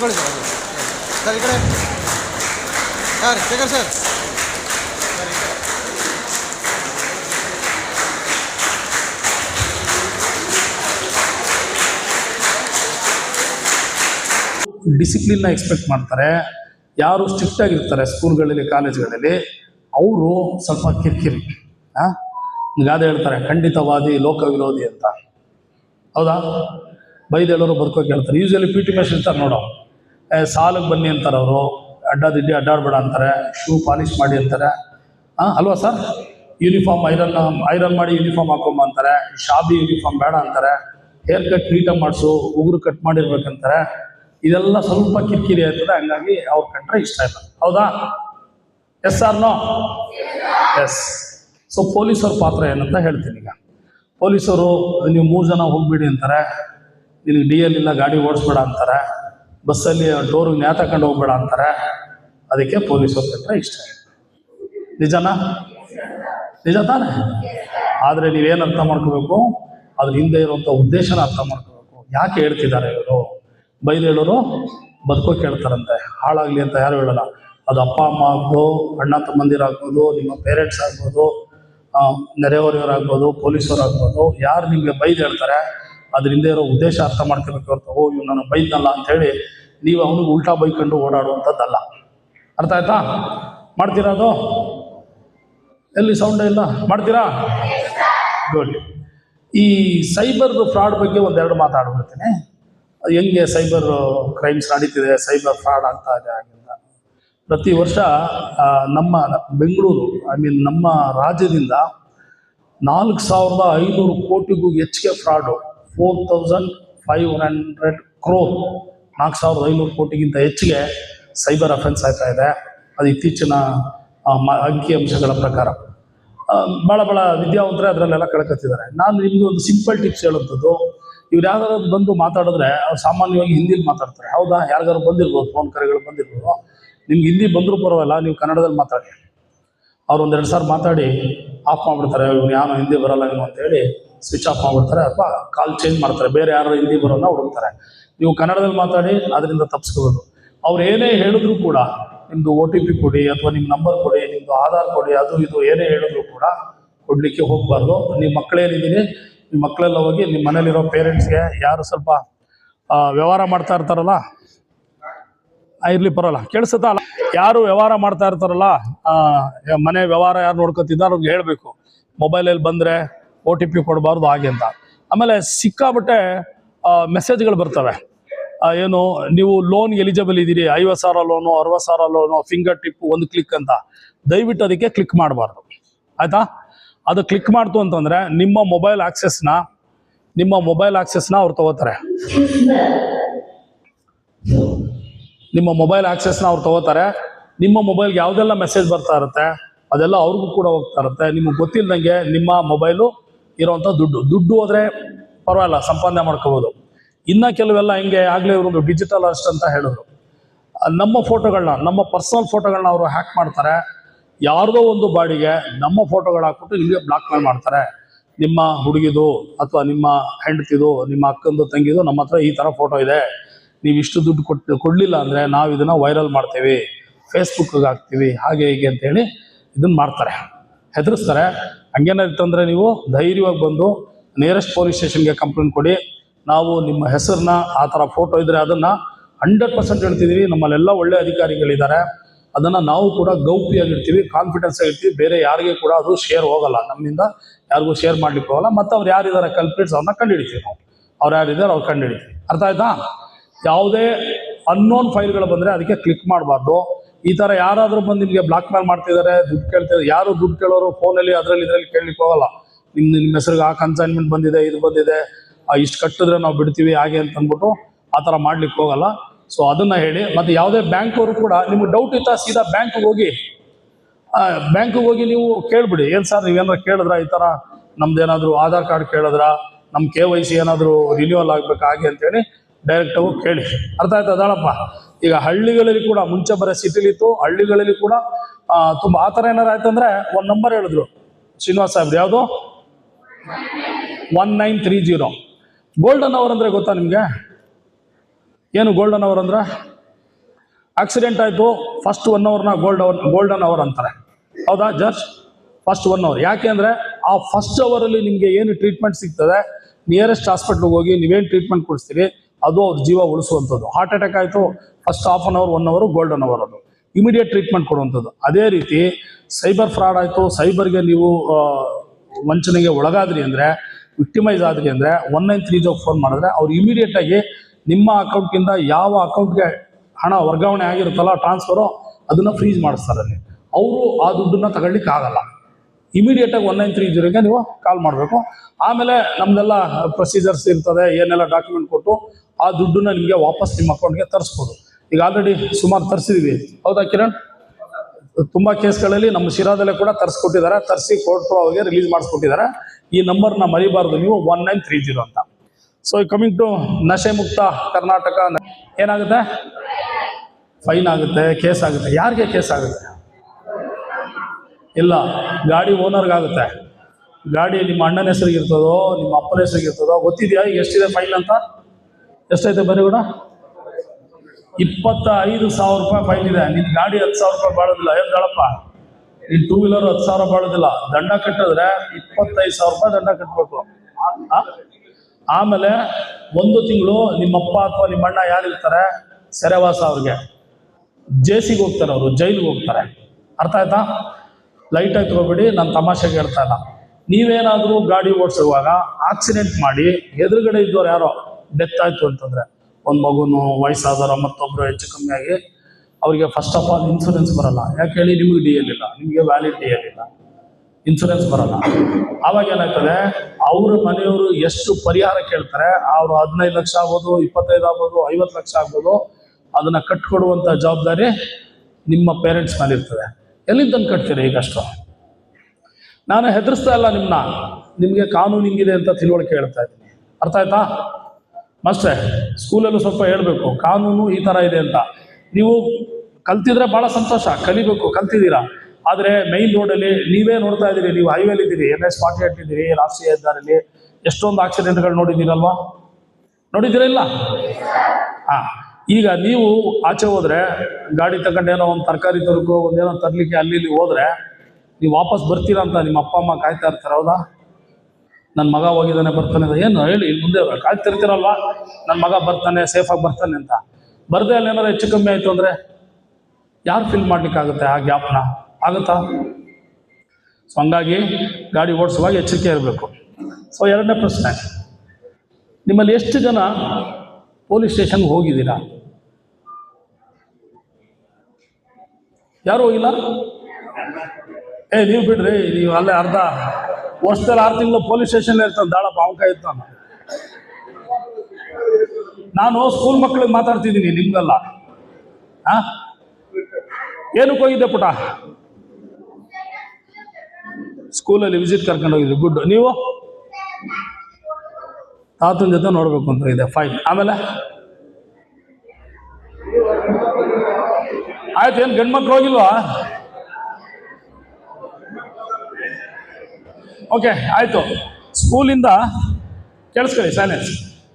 ಕುತ್ಕೊಳ್ಳಿ sir. Sir, ಈ ಕಡೆ. Sir Shekhar sir? ಡಿಸಿಪ್ಲಿನ್ನ ಎಕ್ಸ್ಪೆಕ್ಟ್ ಮಾಡ್ತಾರೆ. ಯಾರು ಸ್ಟ್ರಿಕ್ಟ್ ಆಗಿರ್ತಾರೆ ಸ್ಕೂಲ್ಗಳಲ್ಲಿ, ಕಾಲೇಜ್ಗಳಲ್ಲಿ, ಅವರು ಸ್ವಲ್ಪ ಕಿರಿಕಿರಿ. ಹಾಂ ಗಾದೆ ಹೇಳ್ತಾರೆ, ಖಂಡಿತವಾದಿ ಲೋಕ ವಿರೋಧಿ ಅಂತ. ಹೌದಾ? ಬೈದೇಳೋರು ಬದುಕೋಕೆ ಹೇಳ್ತಾರೆ ಯೂಶಲಿ ಪಿ ಟಿ ಮೆಸ್ ಇರ್ತಾರೆ ನೋಡೋ ಸಾಲಿಗೆ ಬನ್ನಿ ಅಂತಾರೆ ಅವರು. ಅಡ್ಡದಿಡ್ಡಿ ಅಡ್ಡಾಡಬೇಡ ಅಂತಾರೆ. ಶೂ ಪಾಲಿಶ್ ಮಾಡಿ ಅಂತಾರೆ. ಹಾಂ ಅಲ್ವಾ ಸರ್? ಯೂನಿಫಾರ್ಮ್ ಐರನ್ ಐರನ್ ಮಾಡಿ ಯೂನಿಫಾರ್ಮ್ ಹಾಕೊಂಬ ಅಂತಾರೆ. ಶಾಬಿ ಯೂನಿಫಾರ್ಮ್ ಬೇಡ ಅಂತಾರೆ. ಹೇರ್ ಕಟ್ ನೀಟಾಗಿ ಮಾಡಿಸು, ಉಗುರು ಕಟ್ ಮಾಡಿರ್ಬೇಕಂತಾರೆ ಇದೆಲ್ಲ ಸ್ವಲ್ಪ ಕಿರಿಕಿರಿ ಆಗ್ತದೆ ಹಂಗಾಗಿ ಅವ್ರು ಕಂಡ್ರೆ ಇಷ್ಟ ಇಲ್ಲ. ಹೌದಾ? S R no S so ಪೊಲೀಸರ ಪಾತ್ರ ಏನಂತ ಹೇಳ್ತೀನಿ ಈಗ. ಪೊಲೀಸರು ನೀವು ಮೂರು ಜನ ಹೋಗ್ಬಿಡಿ ಅಂತಾರೆ. ನಿನಗೆ ಡಿ ಎಲ್ ಇಲ್ಲ, ಗಾಡಿ ಓಡಿಸ್ಬೇಡ ಅಂತಾರೆ. ಬಸ್ಸಲ್ಲಿ ಡೋರ್ ನ್ಯಾತಕೊಂಡು ಹೋಗ್ಬೇಡ ಅಂತಾರೆ. ಅದಕ್ಕೆ ಪೊಲೀಸ್ ಹೋಗ್ತಾರೆ ಇಷ್ಟ ನಿಜನಾ? ನಿಜ ತಾನೆ? ಆದರೆ ನೀವೇನು ಅರ್ಥ ಮಾಡ್ಕೋಬೇಕು? ಅದ್ರ ಹಿಂದೆ ಇರುವಂಥ ಉದ್ದೇಶನ ಅರ್ಥ ಮಾಡ್ಕೋಬೇಕು. ಯಾಕೆ ಹೇಳ್ತಿದ್ದಾರೆ ಇವರು? ಬೈದು ಹೇಳೋರು ಬದುಕೋ ಕೇಳ್ತಾರಂತೆ. ಹಾಳಾಗ್ಲಿ ಅಂತ ಯಾರು ಹೇಳಲ್ಲ. ಅದು ಅಪ್ಪ ಅಮ್ಮ ಆಗ್ಬೋದು ಅಣ್ಣ ತಮ್ಮಂದಿರು ಆಗ್ಬೋದು ನಿಮ್ಮ ಪೇರೆಂಟ್ಸ್ ಆಗ್ಬೋದು ಆ, ಪೊಲೀಸವರಾಗ್ಬೋದು ಯಾರು ನಿಮಗೆ ಬೈದು ಹೇಳ್ತಾರೆ? ಅದ್ರ ಹಿಂದೆ ಇರೋ ಉದ್ದೇಶ ಅರ್ಥ ಮಾಡ್ಕೋಬೇಕು ಹೊರತು, ಓ ಇವ್ ನಾನು ಬೈದ್ನಲ್ಲ ಅಂತೇಳಿ ನೀವು ಅವನಿಗೆ ಉಲ್ಟಾ ಬೈಕೊಂಡು ಓಡಾಡುವಂಥದ್ದಲ್ಲ. ಅರ್ಥ ಆಯ್ತಾ? ಮಾಡ್ತೀರಾ ಅದು? ಎಲ್ಲಿ ಸೌಂಡ್ ಇಲ್ಲ? ಮಾಡ್ತೀರಾ? ಗುಡ್ ಈ ಸೈಬರ್ ಫ್ರಾಡ್ ಬಗ್ಗೆ ಒಂದೆರಡು ಮಾತಾಡ್ಬಿಡ್ತೀನಿ. ಹೆಂಗೆ ಸೈಬರ್ ಕ್ರೈಮ್ಸ್ ನಡೀತಿದೆ, ಸೈಬರ್ ಫ್ರಾಡ್ ಆಗ್ತಾ ಇದೆ ಆಗಿಂದ ಪ್ರತಿ ವರ್ಷ ನಮ್ಮ ಬೆಂಗಳೂರು, ಐ ಮೀನ್ ನಮ್ಮ ರಾಜ್ಯದಿಂದ ನಾಲ್ಕು ಸಾವಿರದ ಐನೂರು ಕೋಟಿಗೂ ಹೆಚ್ಚಿಗೆ fraud. Four thousand five hundred crore. ನಾಲ್ಕು ಸಾವಿರದ ಐನೂರು ಕೋಟಿಗಿಂತ ಹೆಚ್ಚಿಗೆ ಸೈಬರ್ ಅಫೆನ್ಸ್ ಆಗ್ತಾ ಇದೆ. ಅದು ಇತ್ತೀಚಿನ ಅಂಕಿ ಅಂಶಗಳ ಪ್ರಕಾರ. ಭಾಳ ಭಾಳ ವಿದ್ಯಾವಂತರೇ ಅದರಲ್ಲೆಲ್ಲ ಕಳ್ಕೊತಿದ್ದಾರೆ ನಾನು ನಿಮಗೆ ಒಂದು ಸಿಂಪಲ್ ಟಿಪ್ಸ್ ಹೇಳುವಂಥದ್ದು. ಇವ್ರು ಯಾವ್ದಾರು ಬಂದು ಮಾತಾಡಿದ್ರೆ ಅವ್ರು ಸಾಮಾನ್ಯವಾಗಿ ಹಿಂದಿಲಿ ಮಾತಾಡ್ತಾರೆ. ಹೌದಾ? ಯಾರಿಗಾರು ಬಂದಿರ್ಬೋದು ಫೋನ್ ಕರೆಗಳು ಬಂದಿರ್ಬೋದು. ನಿಮ್ಗೆ ಹಿಂದಿ ಬಂದರೂ ಪರವಾಗಿಲ್ಲ, ನೀವು ಕನ್ನಡದಲ್ಲಿ ಮಾತಾಡಿ. ಅವ್ರು ಒಂದೆರಡು ಸಾರು ಮಾತಾಡಿ, ಆಫ್ ಮಾಡಿಬಿಡ್ತಾರೆ. ಇವ್ನು ಯಾನು ಹಿಂದಿ ಬರಲ್ಲ ನೀವು ಅಂತೇಳಿ ಸ್ವಿಚ್ ಆಫ್ ಮಾಡ್ಬಿಡ್ತಾರೆ ಅಥವಾ ಕಾಲ್ ಚೇಂಜ್ ಮಾಡ್ತಾರೆ. ಬೇರೆ ಯಾರು ಹಿಂದಿ ಬರೋನ್ನ ಹುಡುಕ್ತಾರೆ. ನೀವು ಕನ್ನಡದಲ್ಲಿ ಮಾತಾಡಿ, ಅದರಿಂದ ತಪ್ಪಿಸ್ಕೋಬೋದು ಅವ್ರು ಏನೇ ಹೇಳಿದ್ರು ಕೂಡ ನಿಮ್ಮದು ಒ ಟಿ ಪಿ ಕೊಡಿ ಅಥವಾ ನಿಮ್ಮ ನಂಬರ್ ಕೊಡಿ ನಿಮ್ಮದು ಆಧಾರ್ ಕೊಡಿ, ಅದು ಇದು ಏನೇ ಹೇಳಿದ್ರು ಕೂಡ ಕೊಡಲಿಕ್ಕೆ ಹೋಗಬಾರ್ದು. ನಿಮ್ಮ ಮಕ್ಕಳೇನಿದ್ದೀನಿ ನಿಮ್ಮ ಮಕ್ಕಳೆಲ್ಲ ಹೋಗಿ ನಿಮ್ಮ ಮನೇಲಿರೋ ಪೇರೆಂಟ್ಸ್ಗೆ ಯಾರು ಸ್ವಲ್ಪ ವ್ಯವಹಾರ ಮಾಡ್ತಾ ಇರ್ತಾರಲ್ಲ? ಇರಲಿ ಪರವಾಗಿಲ್ಲ ಕೇಳಿಸುತ್ತಾ ಅಲ್ಲ? ಯಾರು ವ್ಯವಹಾರ ಮಾಡ್ತಾ ಇರ್ತಾರಲ್ಲ? ಮನೆ ವ್ಯವಹಾರ ಯಾರು ನೋಡ್ಕೊತಿದ್ದಾರೆ ಅವ್ರಿಗೆ ಹೇಳಬೇಕು. ಮೊಬೈಲಲ್ಲಿ ಬಂದರೆ ಒ ಟಿ ಪಿ ಕೊಡಬಾರ್ದು, ಹಾಗೆ ಅಂತ. ಆಮೇಲೆ ಸಿಕ್ಕಾಬಟ್ಟೆ ಮೆಸೇಜ್ಗಳು ಬರ್ತವೆ. ಏನು, ನೀವು ಲೋನ್ ಎಲಿಜಿಬಲ್ ಇದ್ದೀರಿ, ಐವತ್ತು ಸಾವಿರ ಲೋನು ಅರವತ್ತು ಸಾವಿರ ಲೋನು ಫಿಂಗರ್ ಟಿಪ್ ಒಂದು ಕ್ಲಿಕ್ ಅಂತ. ದಯವಿಟ್ಟು ಅದಕ್ಕೆ ಕ್ಲಿಕ್ ಮಾಡಬಾರ್ದು. ಆಯ್ತಾ? ಅದು ಕ್ಲಿಕ್ ಮಾಡ್ತು ಅಂತಂದ್ರೆ, ನಿಮ್ಮ ಮೊಬೈಲ್ ಆಕ್ಸೆಸ್ನ ನಿಮ್ಮ ಮೊಬೈಲ್ ಆಕ್ಸೆಸ್ನ ಅವ್ರು ತಗೋತಾರೆ. ನಿಮ್ಮ ಮೊಬೈಲ್ ಆಕ್ಸೆಸ್ನ ಅವ್ರು ತಗೋತಾರೆ. ನಿಮ್ಮ ಮೊಬೈಲ್ಗೆ ಯಾವುದೆಲ್ಲ ಮೆಸೇಜ್ ಬರ್ತಾ ಇರುತ್ತೆ, ಅದೆಲ್ಲ ಅವ್ರಿಗೂ ಕೂಡ ಹೋಗ್ತಾ ಇರುತ್ತೆ. ನಿಮಗೆ ಗೊತ್ತಿಲ್ಲದಂಗೆ ನಿಮ್ಮ ಮೊಬೈಲು ಇರೋವಂಥ ದುಡ್ಡು. ದುಡ್ಡು ಹೋದ್ರೆ ಪರವಾಗಿಲ್ಲ, ಸಂಪಾದನೆ ಮಾಡ್ಕೋಬೋದು. ಇನ್ನ ಕೆಲವೆಲ್ಲ ಹಿಂಗೆ ಆಗ್ಲೇ ಇವರು ಡಿಜಿಟಲ್ ಅರೆಸ್ಟ್ ಅಂತ ಹೇಳಿದ್ರು ನಮ್ಮ ಫೋಟೋಗಳನ್ನ ನಮ್ಮ ಪರ್ಸನಲ್ ಫೋಟೋಗಳನ್ನ ಅವರು ಹ್ಯಾಕ್ ಮಾಡ್ತಾರೆ. ಯಾರ್ದೋ ಒಂದು ಬಾಡಿಗೆ ನಮ್ಮ ಫೋಟೋಗಳು ಹಾಕ್ಬಿಟ್ಟು ನಿಮಗೆ ಬ್ಲಾಕ್ ಮೇಲ್ ಮಾಡ್ತಾರೆ. ನಿಮ್ಮ ಹುಡುಗಿದು ಅಥವಾ ನಿಮ್ಮ ಹೆಂಡತಿದು, ನಿಮ್ಮ ಅಕ್ಕಂದು, ತಂಗಿದು ನಮ್ಮ ಹತ್ರ ಈ ಥರ ಫೋಟೋ ಇದೆ. ನೀವು ಇಷ್ಟು ದುಡ್ಡು ಕೊಟ್ಟು ಕೊಡಲಿಲ್ಲ ಅಂದರೆ ನಾವು ಇದನ್ನು ವೈರಲ್ ಮಾಡ್ತೀವಿ. ಫೇಸ್ಬುಕ್ಗೆ ಹಾಕ್ತೀವಿ, ಹಾಗೆ ಹೀಗೆ ಅಂತೇಳಿ ಇದನ್ನು ಮಾಡ್ತಾರೆ. ಹೆದರಿಸ್ತಾರೆ. ಹಂಗೇನಾಯ್ತಂದರೆ ನೀವು ಧೈರ್ಯವಾಗಿ ಬಂದು ನಿಯರೆಸ್ಟ್ ಪೊಲೀಸ್ ಸ್ಟೇಷನ್ಗೆ ಕಂಪ್ಲೇಂಟ್ ಕೊಡಿ. ನಾವು ನಿಮ್ಮ ಹೆಸರನ್ನ ಆ ಥರ ಫೋಟೋ ಇದ್ದರೆ ಅದನ್ನು ಹಂಡ್ರೆಡ್ ಪರ್ಸೆಂಟ್ ಹೇಳ್ತಿದ್ದೀವಿ ನಮ್ಮಲ್ಲೆಲ್ಲ ಒಳ್ಳೆ ಅಧಿಕಾರಿಗಳಿದ್ದಾರೆ. ಅದನ್ನು ನಾವು ಕೂಡ ಗೌಪ್ಯಾಗಿರ್ತೀವಿ ಕಾನ್ಫಿಡೆನ್ಸ್ ಆಗಿರ್ತೀವಿ ಬೇರೆ ಯಾರಿಗೆ ಕೂಡ ಅದು ಶೇರ್ ಹೋಗಲ್ಲ. ನಮ್ಮಿಂದ ಯಾರಿಗೂ ಶೇರ್ ಮಾಡ್ಲಿಕ್ಕೆ ಹೋಗಲ್ಲ. ಮತ್ತು ಅವ್ರು ಯಾರಿದ್ದಾರೆ ಕಲ್ಪ್ರೇಟ್ಸ್ ಅವ್ರನ್ನ ಕಂಡುಹಿಡಿತೀವಿ ನಾವು. ಅವ್ರು ಯಾರಿದ್ದಾರೆ ಅವ್ರು ಕಂಡುಹಿಡಿತೀವಿ ಅರ್ಥ ಆಯ್ತಾ? ಯಾವುದೇ ಅನ್ನೋನ್ ಫೈಲ್ಗಳು ಬಂದರೆ ಅದಕ್ಕೆ ಕ್ಲಿಕ್ ಮಾಡಬಾರ್ದು. ಈ ಥರ ಯಾರಾದರೂ ಬಂದು ನಿಮಗೆ ಬ್ಲಾಕ್ ಮೇಲ್ ಮಾಡ್ತಿದ್ದಾರೆ ದುಡ್ಡು ಕೇಳ್ತಿದ್ದಾರೆ ಯಾರು ದುಡ್ಡು ಕೇಳೋರು ಫೋನಲ್ಲಿ ಅದರಲ್ಲಿ ಇದರಲ್ಲಿ ಕೇಳಲಿಕ್ಕೆ ಹೋಗಲ್ಲ. ನಿಮ್ಮ ನಿಮ್ಮ ಹೆಸರಿಗೆ ಆ ಕನ್ಸೈನ್ಮೆಂಟ್ ಬಂದಿದೆ, ಇದು ಬಂದಿದೆ ಇಷ್ಟು ಕಟ್ಟಿದ್ರೆ ನಾವು ಬಿಡ್ತೀವಿ, ಹಾಗೆ ಅಂತ ಅಂದ್ಬಿಟ್ಟು ಆ ಥರ ಮಾಡ್ಲಿಕ್ಕೆ ಹೋಗಲ್ಲ. ಸೊ ಅದನ್ನ ಹೇಳಿ, ಮತ್ತು ಯಾವುದೇ ಬ್ಯಾಂಕ್ ಅವರು ಕೂಡ ನಿಮ್ಗೆ ಡೌಟ್ ಇತ್ತ ಸೀದಾ ಬ್ಯಾಂಕ್ಗೆ ಹೋಗಿ ಬ್ಯಾಂಕ್ಗೆ ಹೋಗಿ ನೀವು ಕೇಳ್ಬಿಡಿ, ಏನು ಸರ್ ನೀವೇನಾದ್ರು ಕೇಳಿದ್ರ ಈ ಥರ ನಮ್ದೇನಾದರೂ ಆಧಾರ್ ಕಾರ್ಡ್ ಕೇಳಿದ್ರ? ನಮ್ಮ ಕೆ ವೈ ಸಿ ಏನಾದರೂ ರಿನ್ಯೂವಲ್ ಆಗ್ಬೇಕು, ಹಾಗೆ ಅಂತೇಳಿ ಡೈರೆಕ್ಟ್ ಹೋಗಿ ಕೇಳಿ. ಅರ್ಥ ಆಯ್ತಾ ಅದಾಳಪ್ಪ? ಈಗ ಹಳ್ಳಿಗಳಲ್ಲಿ ಕೂಡ ಮುಂಚೆ ಬರೋ ಸಿಟಿಲಿತ್ತು, ಹಳ್ಳಿಗಳಲ್ಲಿ ಕೂಡ ತುಂಬ ಆ ಥರ ಏನಾರು ಆಯ್ತಂದ್ರೆ ಒಂದು ನಂಬರ್ ಹೇಳಿದ್ರು. ಶ್ರೀನಿವಾಸ್ ಸಾಹೇಬ್ರು, ಯಾವುದು? One nine three zero golden hour ಅಂದರೆ ಗೊತ್ತಾ ನಿಮಗೆ? ಏನು ಗೋಲ್ಡನ್ ಅವರ್ ಅಂದ್ರೆ? ಆಕ್ಸಿಡೆಂಟ್ ಆಯಿತು ಫಸ್ಟ್ ಒನ್ ಅವರ್ನ ಗೋಲ್ಡ್ ಅವರ್ ಗೋಲ್ಡನ್ ಅವರ್ ಅಂತಾರೆ. ಹೌದಾ ಜಸ್ಟ್ ಫಸ್ಟ್ ಒನ್ ಅವರ್ ಯಾಕೆ ಅಂದರೆ ಆ ಫಸ್ಟ್ ಅವರಲ್ಲಿ ನಿಮಗೆ ಏನು ಟ್ರೀಟ್ಮೆಂಟ್ ಸಿಗ್ತದೆ? ನಿಯರೆಸ್ಟ್ ಹಾಸ್ಪಿಟ್ಲಿಗೆ ಹೋಗಿ ನೀವೇನು ಟ್ರೀಟ್ಮೆಂಟ್ ಕೊಡಿಸ್ತೀರಿ? ಅದು ಅವ್ರ ಜೀವ ಉಳಿಸುವಂಥದ್ದು. ಹಾರ್ಟ್ ಅಟ್ಯಾಕ್ ಆಯಿತು first half an hour one hour golden hour ಅದು. ಇಮಿಡಿಯೇಟ್ ಟ್ರೀಟ್ಮೆಂಟ್ ಕೊಡುವಂಥದ್ದು. ಅದೇ ರೀತಿ ಸೈಬರ್ ಫ್ರಾಡ್ ಆಯಿತು ಸೈಬರ್ಗೆ ನೀವು ವಂಚನೆಗೆ ಒಳಗಾದ್ರಿ ಅಂದರೆ ವಿಕ್ಟಿಮೈಸ್ ಆದ್ರಿ ಅಂದರೆ ಒನ್ ನೈನ್ ತ್ರೀ ಜೊಗೆ ಫೋನ್ ಮಾಡಿದ್ರೆ ಅವ್ರು ಇಮಿಡಿಯೇಟಾಗಿ ನಿಮ್ಮ ಅಕೌಂಟ್ಗಿಂತ ಯಾವ ಅಕೌಂಟ್ಗೆ ಹಣ ವರ್ಗಾವಣೆ ಆಗಿರುತ್ತಲ್ಲ ಟ್ರಾನ್ಸ್ಫರು ಅದನ್ನು ಫ್ರೀಜ್ ಮಾಡಿಸ್ತಾರೆ ಅಲ್ಲಿ. ಅವರು ಆ ದುಡ್ಡನ್ನು ತಗೊಳ್ಳಿಕ್ಕೆ ಆಗಲ್ಲ ಇಮಿಡಿಯೇಟ್ ಆಗಿ ಒನ್ ನೈನ್ ತ್ರೀ ಜೀರೋಗೆ ನೀವು ಕಾಲ್ ಮಾಡಬೇಕು. ಆಮೇಲೆ ನಮ್ದೆಲ್ಲ ಪ್ರೊಸೀಜರ್ಸ್ ಇರ್ತದೆ, ಏನೆಲ್ಲ ಡಾಕ್ಯುಮೆಂಟ್ ಕೊಟ್ಟು ಆ ದುಡ್ಡನ್ನ ನಿಮಗೆ ವಾಪಸ್ ನಿಮ್ಮ ಅಕೌಂಟ್ಗೆ ತರಿಸ್ಬೋದು. ಈಗ ಆಲ್ರೆಡಿ ಸುಮಾರು ತರಿಸಿದೀವಿ. ಹೌದಾ ಕಿರಣ್? ತುಂಬ ಕೇಸ್ಗಳಲ್ಲಿ ನಮ್ಮ ಶಿರಾದಲ್ಲೇ ಕೂಡ ತರಿಸ್ಕೊಟ್ಟಿದ್ದಾರೆ. ತರಿಸಿ ಕೋರ್ಟ್ ಅವ್ರಿಗೆ ರಿಲೀಸ್ ಮಾಡಿಸ್ಕೊಟ್ಟಿದ್ದಾರೆ. ಈ ನಂಬರ್ನ ಮರಿಬಾರ್ದು ನೀವು ಒನ್ ನೈನ್ ತ್ರೀ ಜೀರೋ ಅಂತ. ಸೊ ಕಮಿಂಗ್ ಟು ನಶೆ ಮುಕ್ತ ಕರ್ನಾಟಕ ಏನಾಗುತ್ತೆ? ಫೈನ್ ಆಗುತ್ತೆ ಕೇಸ್ ಆಗುತ್ತೆ. ಯಾರಿಗೆ ಕೇಸ್ ಆಗುತ್ತೆ? ಇಲ್ಲ, ಗಾಡಿ ಓನರ್ಗಾಗುತ್ತೆ ಗಾಡಿ ನಿಮ್ಮ ಅಣ್ಣನ ಹೆಸರಿಗೆ ಇರ್ತದೋ ನಿಮ್ಮ ಅಪ್ಪನ ಹೆಸರಿಗೆ ಇರ್ತದೋ ಗೊತ್ತಿದೆಯಾ ಎಷ್ಟಿದೆ ಫೈನ್ ಅಂತ? ಎಷ್ಟೈತೆ ಬರೀ ಕೂಡ ಇಪ್ಪತ್ತ ಐದು ಸಾವಿರ ರೂಪಾಯಿ ಫೈನ್ ಇದೆ. ನಿಮ್ಮ ಗಾಡಿ ಹತ್ತು ಸಾವಿರ ರೂಪಾಯಿ ಬಾಳೋದಿಲ್ಲ. ಏನ್ ದಳಪ್ಪ ನಿನ್ನ ಟೂ ವೀಲರ್ ಹತ್ತು ಸಾವಿರ ಬಾಳೋದಿಲ್ಲ. ದಂಡ ಕಟ್ಟಿದ್ರೆ ಇಪ್ಪತ್ತೈದು ಸಾವಿರ ರೂಪಾಯಿ ದಂಡ ಕಟ್ಟಬೇಕು ಆಮೇಲೆ ಒಂದು ತಿಂಗಳು ನಿಮ್ಮಪ್ಪ ಅಥವಾ ನಿಮ್ಮ ಅಣ್ಣ ಯಾರಿರ್ತಾರೆ? ಸೆರೆವಾಸ ಅವ್ರಿಗೆ. ಜೇಸಿಗೆ ಹೋಗ್ತಾರೆ ಅವರು, ಜೈಲಿಗೆ ಹೋಗ್ತಾರೆ. ಅರ್ಥ ಆಯ್ತಾ? ಲೈಟ್ ಆಗಿ ತಗೋಬೇಡಿ, ನಾನು ತಮಾಷೆಗೆ ಹೇಳ್ತಾ ನೀವೇನಾದರೂ ಗಾಡಿ ಓಡಿಸುವಾಗ ಆಕ್ಸಿಡೆಂಟ್ ಮಾಡಿ, ಎದುರುಗಡೆ ಇದ್ದವ್ರು ಯಾರೋ ಡೆತ್ ಆಯ್ತು ಅಂತಂದ್ರೆ, ಒಂದು ಮಗುನು ವಯಸ್ಸಾದವರು ಮತ್ತೊಬ್ಬರು ಹೆಚ್ಚು ಕಮ್ಮಿ ಆಗಿ ಅವರಿಗೆ ಫಸ್ಟ್ ಆಫ್ ಆಲ್ ಇನ್ಸೂರೆನ್ಸ್ ಬರಲ್ಲ. ಯಾಕೆ ಹೇಳಿ? ನಿಮಗೆ ಡಿ ಎಲ್ ನಿಮಗೆ ವ್ಯಾಲಿಡ್ ಡಿ ಎಲ್ ಇಲ್ಲ. ಇನ್ಸೂರೆನ್ಸ್ ಬರಲ್ಲ. ಆವಾಗ ಏನಾಗ್ತದೆ? ಅವ್ರ ಮನೆಯವರು ಎಷ್ಟು ಪರಿಹಾರ ಕೇಳ್ತಾರೆ? ಅವರು ಹದಿನೈದು ಲಕ್ಷ ಆಗ್ಬೋದು, ಇಪ್ಪತ್ತೈದು ಆಗ್ಬೋದು, ಐವತ್ತು ಲಕ್ಷ ಆಗ್ಬೋದು, ಅದನ್ನ ಕಟ್ಕೊಡುವಂತ ಜವಾಬ್ದಾರಿ ನಿಮ್ಮ ಪೇರೆಂಟ್ಸ್ ಮೇಲೆ ಇರ್ತದೆ ಎಲ್ಲಿಂದ ತಂದು ಕಟ್ತೀರಿ ಈಗಷ್ಟು? ನಾನು ಹೆದರ್ಸ್ತಾ ಇಲ್ಲ ನಿಮ್ಮನ್ನ ನಿಮಗೆ ಕಾನೂನು ಹಿಂಗಿದೆ ಅಂತ ತಿಳುವಳಿಕೆ ಹೇಳ್ತಾ ಇದ್ದೀನಿ. ಅರ್ಥ ಆಯ್ತಾ? ಮಸ್ತೆ ಸ್ಕೂಲಲ್ಲೂ ಸ್ವಲ್ಪ ಹೇಳಬೇಕು. ಕಾನೂನು ಈ ಥರ ಇದೆ ಅಂತ. ನೀವು ಕಲ್ತಿದ್ರೆ ಭಾಳ ಸಂತೋಷ, ಕಲಿಬೇಕು, ಕಲ್ತಿದ್ದೀರಾ. ಆದರೆ ಮೈನ್ ರೋಡಲ್ಲಿ ನೀವೇ ನೋಡ್ತಾ ಇದ್ದೀರಿ, ನೀವು ಹೈವೇಲಿ ಇದ್ದೀರಿ ಎನ್ ಎಸ್ ಫಾರ್ಟಿ ಏಟ್ ಇದ್ದೀರಿ, ರಾಷ್ಟ್ರೀಯ ಹೆದ್ದಾರಿಲಿ ಎಷ್ಟೊಂದು ಆಕ್ಸಿಡೆಂಟ್ಗಳು ನೋಡಿದ್ದೀರಲ್ವಾ? ನೋಡಿದ್ದೀರಾ ಇಲ್ಲ? ಹಾಂ. ಈಗ ನೀವು ಆಚೆ ಹೋದ್ರೆ, ಗಾಡಿ ತಗೊಂಡೇನೋ ಒಂದು ತರಕಾರಿ ತರಕೋ ಒಂದೇನೋ ತರಲಿಕ್ಕೆ ಅಲ್ಲಿ ಇಲ್ಲಿ ಹೋದ್ರೆ, ನೀವು ವಾಪಸ್ ಬರ್ತೀರಾ ಅಂತ ನಿಮ್ಮ ಅಪ್ಪ, ಅಮ್ಮ ಕಾಯ್ತಾ ಇರ್ತಾರೆ, ಹೌದಾ? ನನ್ನ ಮಗ ಹೋಗಿದ್ದಾನೆ, ಬರ್ತಾನೆ ಅಂತ. ಏನು ಹೇಳಿ ಮುಂದೆ ಕಾಯ್ತಿರ್ತೀರಲ್ವಾ? ನನ್ನ ಮಗ ಬರ್ತಾನೆ ಸೇಫಾಗಿ ಬರ್ತಾನೆ ಅಂತ. ಬರ್ದೇ ಅಲ್ಲಿ ಏನಾರು ಹೆಚ್ಚು ಕಮ್ಮಿ ಆಯಿತು ಅಂದರೆ ಯಾರು ಫಿಲ್ ಮಾಡ್ಲಿಕ್ಕಾಗುತ್ತೆ ಆ ಗ್ಯಾಪ್ನ ಆಗುತ್ತಾ? ಸೊ ಹಂಗಾಗಿ ಗಾಡಿ ಓಡಿಸುವಾಗ ಎಚ್ಚರಿಕೆ ಇರಬೇಕು. ಸೊ ಎರಡನೇ ಪ್ರಶ್ನೆ. ನಿಮ್ಮಲ್ಲಿ ಎಷ್ಟು ಜನ ಪೊಲೀಸ್ ಸ್ಟೇಷನ್ಗೆ ಹೋಗಿದ್ದೀರಾ? ಯಾರು ಹೋಗಿಲ್ಲ? ಏ, ನೀವು ಬಿಡ್ರಿ, ನೀವು ಅಲ್ಲೇ ಅರ್ಧ. ವರ್ಷದಲ್ಲಿ ಆರು ತಿಂಗಳು ಪೊಲೀಸ್ ಸ್ಟೇಷನ್ ಇರ್ತಾನೆ, ದಾಳ ಪಾವಕ ಇರ್ತಾನೆ. ನಾನು ಸ್ಕೂಲ್ ಮಕ್ಕಳಿಗೆ ಮಾತಾಡ್ತಿದ್ದೀನಿ ನಿಮ್ಗಲ್ಲ. ಏನಕ್ಕೆ ಹೋಗಿದ್ದೆ ಪುಟ? ಸ್ಕೂಲಲ್ಲಿ ವಿಸಿಟ್ ಕರ್ಕೊಂಡು ಹೋಗಿದ್ದೆ ಗುಡ್ ನೀವು? ತಾತನ ಜೊತೆ ನೋಡಬೇಕು ಅಂತ ಇದೆ ಫೈನ್ ಆಮೇಲೆ? ಆಯ್ತು ಏನು ಗಂಡು ಮಕ್ಳು ಹೋಗಿಲ್ವಾ? ಓಕೆ ಆಯಿತು. ಸ್ಕೂಲಿಂದ ಕೇಳಿಸ್ಕೊಳ್ಳಿ ಸೈಲೆನ್ಸ್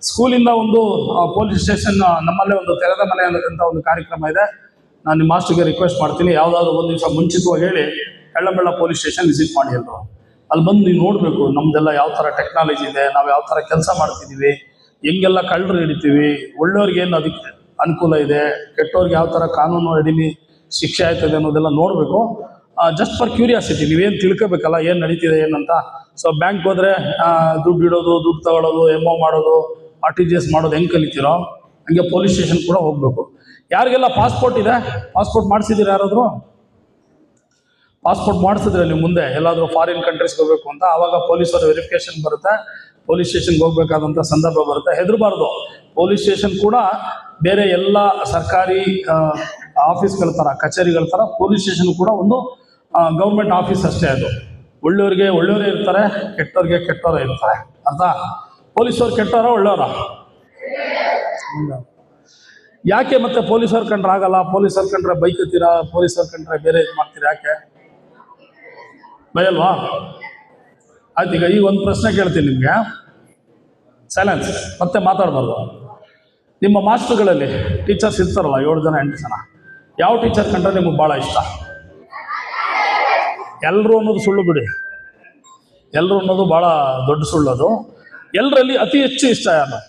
ಸ್ಕೂಲಿಂದ ಒಂದು ಪೊಲೀಸ್ ಸ್ಟೇಷನ್ ನಮ್ಮಲ್ಲೇ ಒಂದು ತೆರೆದ ಮನೆ ಅನ್ನೋದಂಥ ಒಂದು ಕಾರ್ಯಕ್ರಮ ಇದೆ. ನಾನು ನಿಮ್ಮ ಮಾಸ್ಟರ್ಗೆ ರಿಕ್ವೆಸ್ಟ್ ಮಾಡ್ತೀನಿ, ಯಾವುದಾದ್ರು ಒಂದು ದಿವಸ ಮುಂಚಿತವಾಗಿ ಹೇಳಿ ಕಳ್ಳಬೆಳ್ಳ ಪೊಲೀಸ್ ಸ್ಟೇಷನ್ ವಿಸಿಟ್ ಮಾಡಿ ಎಲ್ಲರು. ಅಲ್ಲಿ ಬಂದು ನೀವು ನೋಡಬೇಕು, ನಮ್ದೆಲ್ಲ ಯಾವ ಥರ ಟೆಕ್ನಾಲಜಿ ಇದೆ, ನಾವು ಯಾವ ಥರ ಕೆಲಸ ಮಾಡ್ತಿದ್ದೀವಿ ಹೆಂಗೆಲ್ಲ ಕಳ್ಳರು ಹಿಡಿತೀವಿ, ಒಳ್ಳೆಯವ್ರಿಗೆ ಏನು ಅದಕ್ಕೆ ಅನುಕೂಲ ಇದೆ, ಕೆಟ್ಟವ್ರಿಗೆ ಯಾವ ಥರ ಕಾನೂನು ಅಡಿಲಿ ಶಿಕ್ಷೆ ಆಯ್ತದೆ ಅನ್ನೋದೆಲ್ಲ ನೋಡಬೇಕು. ಜಸ್ಟ್ ಫಾರ್ ಕ್ಯೂರಿಯಾಸಿಟಿ ನೀವೇನು ತಿಳ್ಕೊಬೇಕಲ್ಲ, ಏನು ನಡೀತಿದೆ, ಏನಂತ. ಸೊ ಬ್ಯಾಂಕ್ ಹೋದ್ರೆ ದುಡ್ಡು ಇಡೋದು, ದುಡ್ಡು ತಗೊಳ್ಳೋದು ಎಂ ಮಾಡೋದು ಆರ್ ಟಿ ಜಿ ಎಸ್ ಮಾಡೋದು ಹೆಂಗೆ ಕಲಿತೀರೋ, ಹಂಗೆ ಪೊಲೀಸ್ ಸ್ಟೇಷನ್ ಕೂಡ ಹೋಗ್ಬೇಕು. ಯಾರಿಗೆಲ್ಲ ಪಾಸ್ಪೋರ್ಟ್ ಇದೆ ಪಾಸ್ಪೋರ್ಟ್ ಮಾಡಿಸಿದ್ದೀರಾ ಯಾರಾದರೂ? ಪಾಸ್ಪೋರ್ಟ್ ಮಾಡಿಸಿದ್ರೆ ನೀವು ಮುಂದೆ, ಎಲ್ಲಾದರೂ ಫಾರಿನ್ ಕಂಟ್ರೀಸ್ಗೆ ಹೋಗಬೇಕು ಅಂತ, ಆವಾಗ ಪೊಲೀಸರ ವೆರಿಫಿಕೇಶನ್ ಬರುತ್ತೆ. ಪೊಲೀಸ್ ಸ್ಟೇಷನ್ಗೆ ಹೋಗ್ಬೇಕಾದಂಥ ಸಂದರ್ಭ ಬರುತ್ತೆ. ಹೆದರಬಾರ್ದು. ಪೊಲೀಸ್ ಸ್ಟೇಷನ್ ಕೂಡ ಬೇರೆ ಎಲ್ಲ ಸರ್ಕಾರಿ ಆಫೀಸ್ಗಳ ಥರ ಕಚೇರಿಗಳ ಥರ ಪೊಲೀಸ್ ಸ್ಟೇಷನ್ ಕೂಡ ಒಂದು ಗೌರ್ಮೆಂಟ್ ಆಫೀಸ್ ಅಷ್ಟೇ ಅದು. ಒಳ್ಳೆಯವ್ರಿಗೆ ಒಳ್ಳೆಯವರೇ ಇರ್ತಾರೆ, ಕೆಟ್ಟವ್ರಿಗೆ ಕೆಟ್ಟವರೇ ಇರ್ತಾರೆ. ಅರ್ಥ? ಪೊಲೀಸವ್ರು ಕೆಟ್ಟವರ ಒಳ್ಳೆಯವರ? ಯಾಕೆ ಮತ್ತೆ ಪೊಲೀಸವ್ರು ಕಂಡ್ರೆ ಆಗಲ್ಲ? ಪೊಲೀಸವ್ರು ಕಂಡ್ರೆ ಬೈಕತ್ತೀರಾ ಪೊಲೀಸವ್ರು ಕಂಡ್ರೆ ಬೇರೆ ಇದು ಮಾಡ್ತೀರಾ ಯಾಕೆ? ಭಯಲ್ವಾ? ಆಯ್ತು, ಈಗ ಈಗ ಒಂದು ಪ್ರಶ್ನೆ ಕೇಳ್ತೀನಿ ನಿಮಗೆ. ಸೈಲೆನ್ಸ್ ಮತ್ತೆ ಮಾತಾಡಬಾರ್ದು. ನಿಮ್ಮ ಮಾಸ್ಟರ್ಗಳಲ್ಲಿ ಟೀಚರ್ಸ್ ಇರ್ತಾರಲ್ಲ ಏಳು ಜನ, ಎಂಟು ಜನ, ಯಾವ ಟೀಚರ್ ಕಂಡ್ರೆ ನಿಮಗೆ ಭಾಳ ಇಷ್ಟ? ಎಲ್ಲರೂ ಅನ್ನೋದು ಸುಳ್ಳು ಬಿಡಿ. ಎಲ್ಲರೂ ಅನ್ನೋದು ಭಾಳ ದೊಡ್ಡ ಸುಳ್ಳು ಅದು. ಎಲ್ಲರಲ್ಲಿ ಅತಿ ಹೆಚ್ಚು ಇಷ್ಟ ಯಾರು.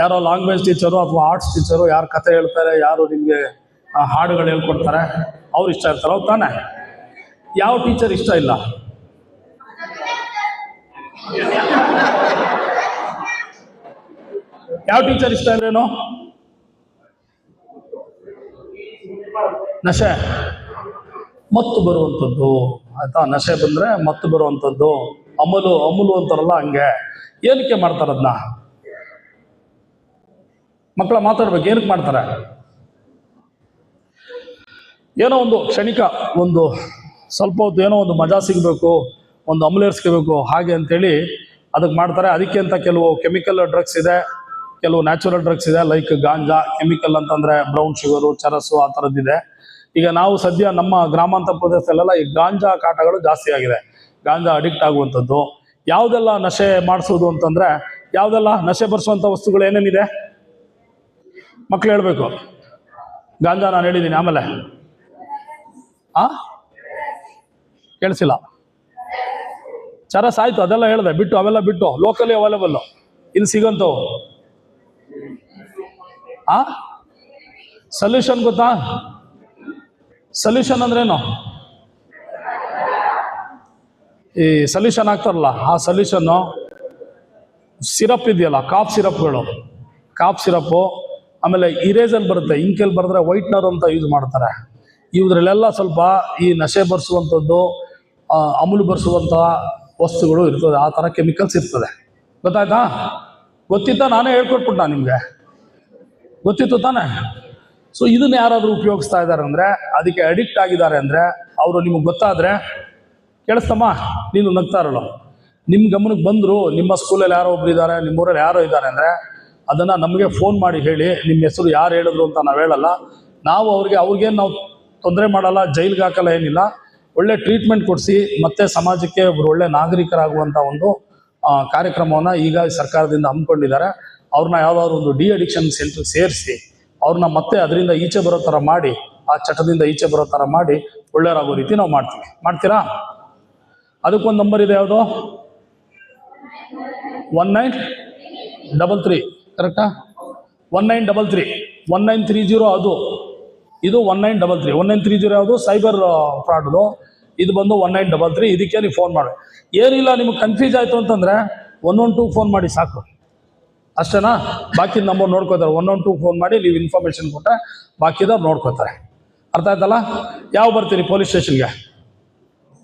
ಯಾರೋ ಲಾಂಗ್ವೇಜ್ ಟೀಚರು ಅಥವಾ ಆರ್ಟ್ಸ್ ಟೀಚರು ಯಾರು ಕತೆ ಹೇಳ್ತಾರೆ, ಯಾರು ನಿಮಗೆ ಹಾಡುಗಳು ಹೇಳ್ಕೊಡ್ತಾರೆ, ಅವ್ರು ಇಷ್ಟ ಇರ್ತಾರೆ, ಅವ್ರು ತಾನೆ. ಯಾವ ಟೀಚರ್ ಇಷ್ಟ ಇಲ್ಲ? ಯಾವ ಟೀಚರ್ ಇಷ್ಟ ಇಲ್ಲೇನು ನಶೆ. ಮತ್ತು ಬರುವಂಥದ್ದು. ಆಯ್ತಾ? ನಶೆ ಬಂದರೆ ಮತ್ತು ಬರುವಂಥದ್ದು. ಅಮಲು ಅಮಲು ಅಂತಾರಲ್ಲ ಹಂಗೆ. ಏನಕ್ಕೆ ಮಾಡ್ತಾರೆ ಅದನ್ನ ಮಕ್ಕಳ ಮಾತಾಡ್ಬೇಕು. ಏನಕ್ಕೆ ಮಾಡ್ತಾರೆ? ಏನೋ ಒಂದು ಕ್ಷಣಿಕ ಒಂದು ಸ್ವಲ್ಪ ಹೊತ್ತು ಏನೋ ಒಂದು ಮಜಾ ಸಿಗಬೇಕು, ಒಂದು ಅಮಲೇರ್ಸ್ಕೋಬೇಕು ಹಾಗೆ ಅಂತೇಳಿ ಅದಕ್ಕೆ ಮಾಡ್ತಾರೆ. ಅದಕ್ಕೆ ಅಂತ ಕೆಲವು ಕೆಮಿಕಲ್ ಡ್ರಗ್ಸ್ ಇದೆ. ಕೆಲವು ನ್ಯಾಚುರಲ್ ಡ್ರಗ್ಸ್ ಇದೆ ಲೈಕ್ ಗಾಂಜಾ ಕೆಮಿಕಲ್ ಅಂತಂದ್ರೆ ಬ್ರೌನ್ ಶುಗರು ಚರಸು ಆ ಥರದ್ದಿದೆ ಈಗ ನಾವು ಸದ್ಯ ನಮ್ಮ ಗ್ರಾಮಾಂತರ ಪ್ರದೇಶದಲ್ಲೆಲ್ಲ ಈ ಗಾಂಜಾ ಕಾಟಗಳು ಜಾಸ್ತಿ ಆಗಿದೆ. ಗಾಂಜಾ ಅಡಿಕ್ಟ್ ಆಗುವಂಥದ್ದು. ಯಾವುದೆಲ್ಲ ನಶೆ ಮಾಡಿಸೋದು ಅಂತಂದ್ರೆ, ಯಾವುದೆಲ್ಲ ನಶೆ ಬರ್ಸುವಂಥ ವಸ್ತುಗಳು ಏನೇನಿದೆ? ಮಕ್ಳು ಹೇಳಬೇಕು. ಗಾಂಜಾ ನಾನು ಹೇಳಿದ್ದೀನಿ ಆಮೇಲೆ. ಆ? ಕೇಳಿಸಿಲ್ಲ. ಚರಸ್ ಆಯ್ತು, ಅದೆಲ್ಲ ಹೇಳಿದೆ, ಬಿಟ್ಟು, ಅವೆಲ್ಲ ಬಿಟ್ಟು ಲೋಕಲಿ ಅವೈಲೇಬಲ್ ಇಲ್ಲಿ ಸಿಗಂತವು. ಆ? ಸೊಲ್ಯೂಷನ್ ಗೊತ್ತಾ? ಸೊಲ್ಯೂಷನ್ ಅಂದ್ರೇನು? ಈ ಸೊಲ್ಯೂಷನ್ ಆಗ್ತಾರಲ್ಲ, ಆ ಸೊಲ್ಯೂಷನ್ನು ಸಿರಪ್ ಇದೆಯಲ್ಲ ಕಾಫ್ ಸಿರಪ್ಗಳು ಕಾಫ್ ಸಿರಪ್ಪು ಆಮೇಲೆ ಇರೇಜಲ್ಲಿ ಬರುತ್ತೆ ಇಂಕೆಲ್ ಬರೆದ್ರೆ ವೈಟ್ನರ್ ಅಂತ ಯೂಸ್ ಮಾಡ್ತಾರೆ. ಇವುದ್ರಲ್ಲೆಲ್ಲ ಸ್ವಲ್ಪ ಈ ನಶೆ ಬರ್ಸುವಂಥದ್ದು ಅಮೂಲು ಬರ್ಸುವಂಥ ವಸ್ತುಗಳು ಇರ್ತದೆ, ಆ ಥರ ಕೆಮಿಕಲ್ಸ್ ಇರ್ತದೆ. ಗೊತ್ತಾಯ್ತಾ? ಗೊತ್ತಿದ್ದ ನಾನೇ ಹೇಳ್ಕೊಟ್ಬಿಟ್ಟ ನಿಮಗೆ? ಗೊತ್ತಿತ್ತು ತಾನೇ? ಸೊ ಇದನ್ನ ಯಾರಾದರೂ ಉಪಯೋಗಿಸ್ತಾ ಇದ್ದಾರೆ ಅಂದರೆ, ಅದಕ್ಕೆ ಅಡಿಕ್ಟ್ ಆಗಿದ್ದಾರೆ ಅಂದರೆ, ಅವರು ನಿಮಗೆ ಗೊತ್ತಾದರೆ ಕೇಳಿಸ್ತಮ್ಮ, ನೀನು ನಗ್ತಾ ಇರಲ್ಲ. ನಿಮ್ಮ ಗಮನಕ್ಕೆ ಬಂದರು, ನಿಮ್ಮ ಸ್ಕೂಲಲ್ಲಿ ಯಾರೋ ಒಬ್ರು ಇದ್ದಾರೆ ನಿಮ್ಮೂರಲ್ಲಿ ಯಾರೋ ಇದ್ದಾರೆ ಅಂದರೆ, ಅದನ್ನು ನಮಗೆ ಫೋನ್ ಮಾಡಿ ಹೇಳಿ, ನಿಮ್ಮ ಹೆಸರು ಯಾರು ಹೇಳಿದ್ರು ಅಂತ ನಾವು ಹೇಳಲ್ಲ. ನಾವು ಅವ್ರಿಗೆ, ಅವ್ರಿಗೇನು ನಾವು ತೊಂದರೆ ಮಾಡಲ್ಲ, ಜೈಲಿಗೆ ಹಾಕಲ್ಲ ಏನಿಲ್ಲ. ಒಳ್ಳೆ ಟ್ರೀಟ್ಮೆಂಟ್ ಕೊಡಿಸಿ, ಮತ್ತೆ ಸಮಾಜಕ್ಕೆ ಒಬ್ರು ಒಳ್ಳೆ ನಾಗರಿಕರಾಗುವಂಥ ಒಂದು ಕಾರ್ಯಕ್ರಮವನ್ನು ಈಗ ಸರ್ಕಾರದಿಂದ ಹಮ್ಮಿಕೊಂಡಿದ್ದಾರೆ. ಅವ್ರನ್ನ ಯಾವುದಾದ್ರು ಒಂದು ಡಿ ಅಡಿಕ್ಷನ್ ಸೆಂಟರ್ ಸೇರಿಸಿ ಅವ್ರನ್ನ ಮತ್ತೆ ಅದರಿಂದ ಈಚೆ ಬರೋ ಥರ ಮಾಡಿ, ಆ ಚಟದಿಂದ ಈಚೆ ಬರೋ ಥರ ಮಾಡಿ ಒಳ್ಳೆಯರಾಗೋ ರೀತಿ ನಾವು ಮಾಡ್ತೀವಿ. ಮಾಡ್ತೀರಾ? ಅದಕ್ಕೊಂದು ನಂಬರ್ ಇದೆ ಯಾವುದು? ಒನ್ ನೈನ್ ಡಬಲ್ ತ್ರೀ ಕರೆಕ್ಟಾ one nine double three one nine three zero ಅದು. ಇದು one nine double three one nine three zero ಯಾವುದು? ಸೈಬರ್ ಫ್ರಾಡ್ದು ಇದು ಬಂದು ಒನ್ ನೈನ್ ಡಬಲ್ ತ್ರೀ ಇದಕ್ಕೆ ನೀವು ಫೋನ್ ಮಾಡಿ. ಏನಿಲ್ಲ, ನಿಮ್ಗೆ ಕನ್ಫ್ಯೂಸ್ ಆಯಿತು ಅಂತಂದರೆ ಒನ್ ಒನ್ ಟೂ ಫೋನ್ ಮಾಡಿ ಸಾಕು. ಅಷ್ಟೇನಾ? ಬಾಕಿ ನಂಬರ್ ನೋಡ್ಕೋತಾರೆ. ಒನ್ ಒನ್ ಟೂ ಫೋನ್ ಮಾಡಿ ನೀವು ಇನ್ಫಾರ್ಮೇಷನ್ ಕೊಟ್ಟರೆ ಬಾಕಿದವ್ರು ನೋಡ್ಕೋತಾರೆ. ಅರ್ಥ ಆಯ್ತಲ್ಲ? ಯಾವ ಬರ್ತೀರಿ ಪೊಲೀಸ್ ಸ್ಟೇಷನ್ಗೆ